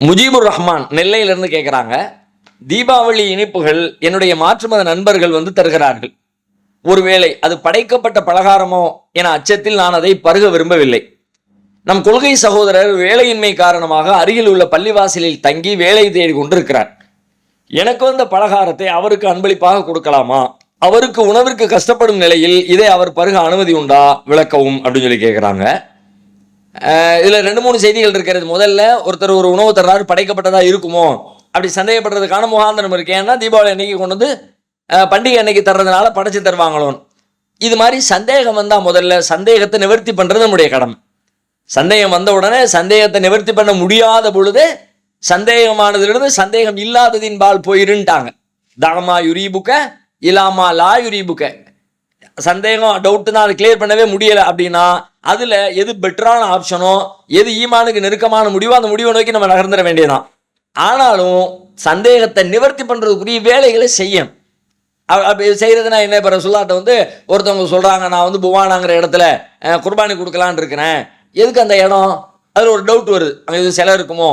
முஜீபுர் ரஹ்மான் நெல்லையிலிருந்து கேட்குறாங்க தீபாவளி இனிப்புகள் என்னுடைய மாற்று மத நண்பர்கள் வந்து தருகிறார்கள். ஒருவேளை அது படைக்கப்பட்ட பலகாரமோ என அச்சத்தில் நான் அதை பருக விரும்பவில்லை. நம் கொள்கை சகோதரர் வேலையின்மை காரணமாக அருகில் உள்ள பள்ளிவாசலில் தங்கி வேலை தேடி கொண்டிருக்கிறார். எனக்கு வந்த பலகாரத்தை அவருக்கு அன்பளிப்பாக கொடுக்கலாமா? அவருக்கு உணவிற்கு கஷ்டப்படும் நிலையில் இதை அவர் பருக அனுமதி உண்டா? விளக்கவும் அப்படின்னு சொல்லி கேட்குறாங்க இதில் ரெண்டு மூணு செய்திகள் இருக்கிறது. முதல்ல ஒருத்தர் ஒரு உணவு தர்றாரு படைக்கப்பட்டதா இருக்குமோ? அப்படி சந்தேகப்படுறதுக்கான முகாந்திரம் இருக்கு. ஏன்னா தீபாவளி அன்னைக்கு கொண்டு வந்து பண்டிகை அன்னைக்கு தர்றதுனால படைச்சு தருவாங்களோன்னு. இது மாதிரி சந்தேகம் வந்தால் முதல்ல சந்தேகத்தை நிவர்த்தி பண்ணுறது நம்முடைய கடமை. சந்தேகம் வந்த உடனே சந்தேகத்தை நிவர்த்தி பண்ண முடியாத பொழுது சந்தேகமானதிலிருந்து சந்தேகம் இல்லாததின் பால் போயிருன்ட்டாங்க. தாமா யுரீபுக்க இலாமா லா யுரீபுக்க. சந்தேகம் டவுட் தான் அதை கிளியர் பண்ணவே முடியலை அப்படின்னா அதில் எது பெட்டரான ஆப்ஷனோ எது ஈமானுக்கு நெருக்கமான முடிவோ அந்த முடிவை நோக்கி நம்ம நகர்ந்துட வேண்டியதுதான். ஆனாலும் சந்தேகத்தை நிவர்த்தி பண்ணுறதுக்குரிய வேலைகளை செய்யும் அப்படி செய்கிறதுனா என்ன? இப்போ சுல்லாட்டை வந்து ஒருத்தவங்க சொல்கிறாங்க நான் வந்து புவானாங்கிற இடத்துல குர்பானி கொடுக்கலான்னு இருக்கிறேன். எதுக்கு அந்த இடம்? அதில் ஒரு டவுட் வருது. அங்கே இது சிலை இருக்குமோ?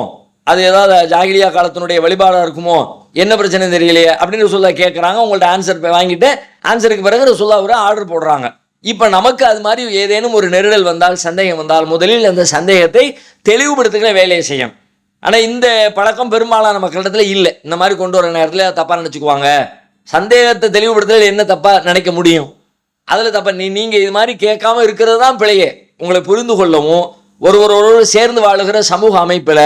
அது ஏதாவது ஜாகிலியா காலத்தினுடைய வழிபாடாக இருக்குமோ? என்ன பிரச்சனை தெரியலையே? அப்படின்னு சொல்ல கேட்குறாங்க உங்கள்ட்ட ஆன்சர் வாங்கிட்டு ஆன்சருக்கு பிறகு சொல்லா ஒரு ஆர்டர் போடுறாங்க. இப்போ நமக்கு அது மாதிரி ஏதேனும் ஒரு நெருடல் வந்தால் சந்தேகம் வந்தால் முதலில் அந்த சந்தேகத்தை தெளிவுபடுத்துகிற வேலையை செய்யும். ஆனால் இந்த பழக்கம் பெரும்பாலான மக்களிடத்தில் இல்லை. இந்த மாதிரி கொண்டு வர நேரத்தில் தப்பாக நினச்சிக்குவாங்க. சந்தேகத்தை தெளிவுபடுத்துறது என்ன தப்பாக நினைக்க முடியும்? அதில் தப்பா நீ நீங்கள் இது மாதிரி கேட்காம இருக்கிறது தான் பிழையே. உங்களை புரிந்து கொள்ளவும் ஒருவரோடு சேர்ந்து வாழுகிற சமூக அமைப்பில்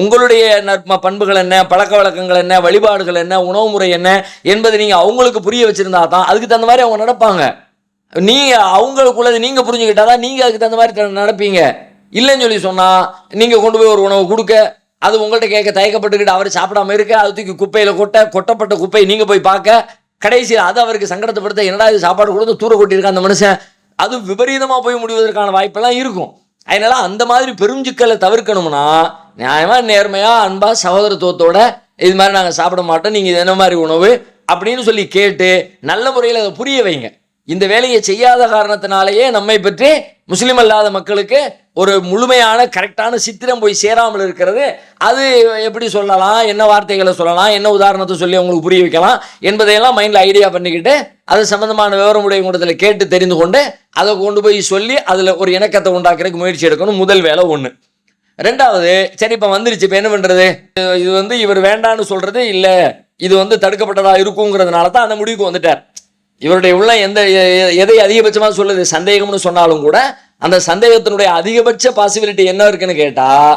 உங்களுடைய நற்ப பண்புகள் என்ன பழக்க வழக்கங்கள் என்ன வழிபாடுகள் என்ன உணவு முறை என்ன என்பதை நீங்கள் அவங்களுக்கு புரிய வச்சுருந்தா தான் அதுக்கு தகுந்த மாதிரி அவங்க நடப்பாங்க. நீங்கள் அவங்களுக்குள்ளது நீங்கள் புரிஞ்சுக்கிட்டாதான் நீங்கள் அதுக்கு தகுந்த மாதிரி நடப்பீங்க. இல்லைன்னு சொல்லி சொன்னால் நீங்கள் கொண்டு போய் ஒரு உணவு கொடுக்க அது உங்கள்கிட்ட கேட்க தயக்கப்பட்டுக்கிட்டு அவர் சாப்பிடாம இருக்க அது தூக்கி குப்பையில் கொட்ட கொட்டப்பட்ட குப்பையை நீங்கள் போய் பார்க்க கடைசியில் அது அவருக்கு சங்கடத்தைப்படுத்த என்னடா இது சாப்பாடு கொடுத்து தூர கொட்டியிருக்க அந்த மனுஷன்? அது விபரீதமாக போய் முடிவதற்கான வாய்ப்பெல்லாம் இருக்கும். அதனால அந்த மாதிரி பெருஞ்சிக்கலை தவிர்க்கணும்னா நியாயமாக நேர்மையாக அன்பாக சகோதரத்துவத்தோட இது மாதிரி நாங்கள் சாப்பிட மாட்டோம் நீங்கள் இது என்ன மாதிரி உணவு? அப்படின்னு சொல்லி கேட்டு நல்ல முறையில் அதை புரிய வைங்க. இந்த வேலையை செய்யாத காரணத்தினாலேயே நம்மை பற்றி முஸ்லீம் அல்லாத மக்களுக்கு ஒரு முழுமையான கரெக்டான சித்திரம் போய் சேராமல் இருக்கிறது. அது எப்படி சொல்லலாம்? என்ன வார்த்தைகளை சொல்லலாம்? என்ன உதாரணத்தை சொல்லி அவங்களுக்கு புரிய வைக்கலாம்? என்பதையெல்லாம் மைண்டில் ஐடியா பண்ணிக்கிட்டு அது சம்பந்தமான விவரமுடைய கூட்டத்தில் கேட்டு தெரிந்து கொண்டு அதை கொண்டு போய் சொல்லி அதில் ஒரு இணக்கத்தை உண்டாக்குறதுக்கு முயற்சி எடுக்கணும். முதல் வேலை ஒன்று ரெண்டாவது சரி இப்போ வந்துருச்சு. இப்போ என்ன பண்ணுறது இது வந்து இவர் வேண்டான்னு சொல்கிறது இல்லை. இது வந்து தடுக்கப்பட்டதாக இருக்குங்கிறதுனால தான் அந்த முடிவுக்கு வந்துட்டார். இவருடைய உள்ள எந்த எதை அதிகபட்சமாக சொல்லுது? சந்தேகம்னு சொன்னாலும் கூட அந்த சந்தேகத்தினுடைய அதிகபட்ச பாசிபிலிட்டி என்ன இருக்குன்னு கேட்டால்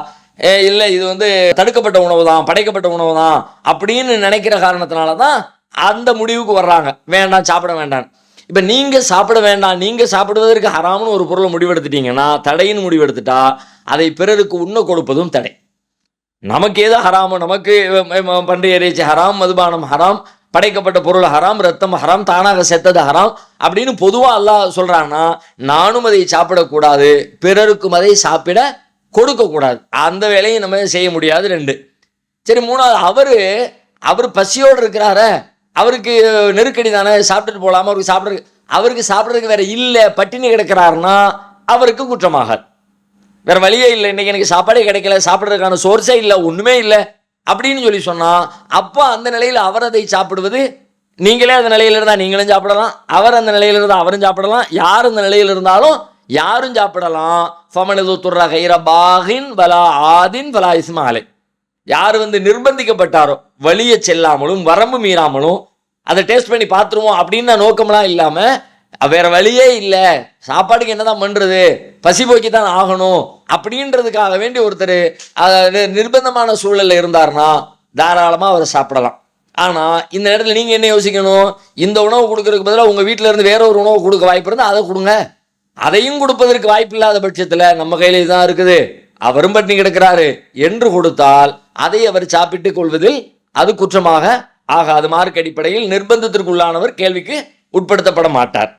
இல்லை இது வந்து தடுக்கப்பட்ட உணவு தான் படைக்கப்பட்ட உணவு தான் அப்படின்னு நினைக்கிற காரணத்தினால தான் அந்த முடிவுக்கு வர்றாங்க. வேண்டாம் சாப்பிட வேண்டாம். இப்போ நீங்கள் சாப்பிட வேண்டாம் நீங்கள் சாப்பிடுவதற்கு ஹராம்னு ஒரு பொருளை முடிவெடுத்துட்டீங்கன்னா தடைன்னு முடிவெடுத்துட்டா அதை பிறருக்கு உண்ண கொடுப்பதும் தடை. நமக்கு ஏதோ ஹராமோ நமக்கு அஹ், பன்றிய இறைச்சி ஹராம் மதுபானம் ஹராம் படைக்கப்பட்ட பொருள் ஹராம் ரத்தம் ஹராம் தானாக செத்தது ஹராம் அப்படின்னு பொதுவாக அல்லாஹ் சொல்கிறான்னா நானும் அதை சாப்பிடக்கூடாது பிறருக்கும் அதை சாப்பிட கொடுக்கக்கூடாது. அந்த வேலையை நம்ம செய்ய முடியாது ரெண்டு. சரி மூணாவது அவர் அவர் பசியோடு இருக்கிறார அவருக்கு நெருக்கடி தானே சாப்பிட்டுட்டு போகலாமா அவருக்கு சாப்பிட்றது அவருக்கு சாப்பிட்றதுக்கு வேற இல்லை பட்டினி கிடக்கிறாருன்னா அவருக்கு குற்றமாகாது. வேற வழியே இல்லை இன்னைக்கு எனக்கு சாப்பாடே கிடைக்கல சாப்பிட்றதுக்கான சோர்ஸே இல்லை ஒன்றுமே இல்லை. அப்படின்னு சொல்லி சொன்னால் அப்போ அந்த நிலையில் அவர் அதை சாப்பிடுவது? நீங்களே அந்த நிலையில் இருந்தால் நீங்களும் சாப்பிடலாம். அவர் அந்த நிலையில் இருந்தால் அவரும் சாப்பிடலாம். யார் அந்த நிலையில் இருந்தாலும் யாரும் சாப்பிடலாம். ஃபமனது துர்ர கைர பலா வலா ஆதின் வலா இஸ்மாலே. யார் வந்து நிர்பந்திக்கப்பட்டாரோ வழியை செல்லாமலும் வரம்பு மீறாமலும் அதை டேஸ்ட் பண்ணி பார்த்துருவோம் அப்படின்னு நோக்கம்லாம் இல்லாமல் வேற வழியே இல்லை. சாப்பாட்டுக்கு என்னதான் பண்றது? பசி போக்கி தான் ஆகணும். அப்படின்றதுக்காக வேண்டி ஒருத்தர் நிர்பந்தமான சூழல்ல இருந்தாருன்னா தாராளமாக அவர் சாப்பிடலாம். ஆனால் இந்த நேரத்தில் நீங்கள் என்ன யோசிக்கணும்? இந்த உணவு கொடுக்கறதுக்கு பதிலாக உங்கள் வீட்டில் இருந்து வேற ஒரு உணவு கொடுக்க வாய்ப்பு இருந்தால் அதை கொடுங்க. அதையும் கொடுப்பதற்கு வாய்ப்பு இல்லாத பட்சத்தில் நம்ம கையில் தான் இருக்குது. அவரும் பட்டினி கிடக்கிறாரு. என்று கொடுத்தால் அதை அவர் சாப்பிட்டுக் கொள்வதில் அது குற்றமாக ஆகாது. மார்க் அடிப்படையில் நிர்பந்தத்திற்குள்ளானவர் கேள்விக்கு உட்படுத்தப்பட மாட்டார்.